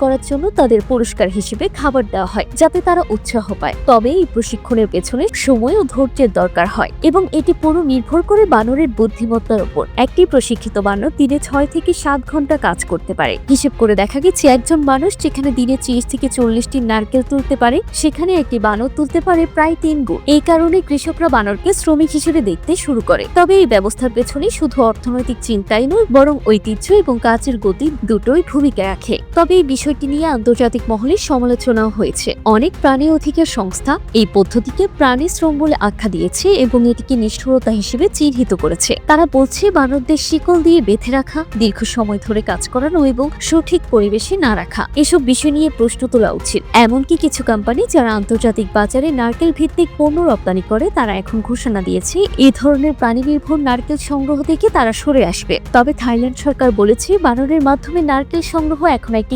করার জন্য তাদের পুরস্কার হিসেবে খাবার দেওয়া হয়, যাতে তারা উৎসাহ পায়। তবে এই প্রশিক্ষণের পেছনে সময় ও ধৈর্যের দরকার হয় এবং এটি পুরো নির্ভর করে বানরের বুদ্ধিমত্তার উপর। একটি প্রশিক্ষিত বানর দিনে ছয় থেকে সাত ঘণ্টা কাজ করতে পারে। হিসেব করে দেখা গেছে, একজন মানুষ যেখানে দিনে ত্রিশ থেকে চল্লিশটি নারকেল তুলতে পারে, সেখানে একটি বানর তুলতে পারে প্রায় তিন গুণ। এই কারণে কৃষকরা বানরকে শ্রমিক হিসেবে দেখতে শুরু করে। তবে এই ব্যবস্থার পেছনে শুধু অর্থনৈতিক চিন্তাই নয়, বরং ঐতিহ্য এবং কাজের গতি দুটোই ভূমিকা রাখে। তবে এই বিষয়টি নিয়ে আন্তর্জাতিক মহলে সমালোচনাও হয়েছে। অনেক প্রাণী অধিকার সংস্থা এই পদ্ধতিকে প্রাণী শ্রম বলে আখ্যা দিয়েছে এবং এটিকে নিষ্ঠুরতা হিসেবে চিহ্নিত করেছে। তারা বলছে বানরদের শিকল দিয়ে বেঁধে রাখা, দীর্ঘ সময় ধরে কাজ করানো এবং সঠিক পরিবেশে না রাখা, এসব বিষয় নিয়ে প্রশ্ন তোলা উচিত। এমনকি কিছু কোম্পানি যারা আন্তর্জাতিক বাজারে নারকেল ভিত্তিক পণ্য রপ্তানি করে, তারা এখন ঘোষণা দিয়েছে এই ধরনের প্রাণী নির্ভর নারকেল সংগ্রহ থেকে তারা সরে আসবে। তবে থাইল্যান্ড সরকার বলেছে, বানরের মাধ্যমে নারকেল সংগ্রহ এখন একটি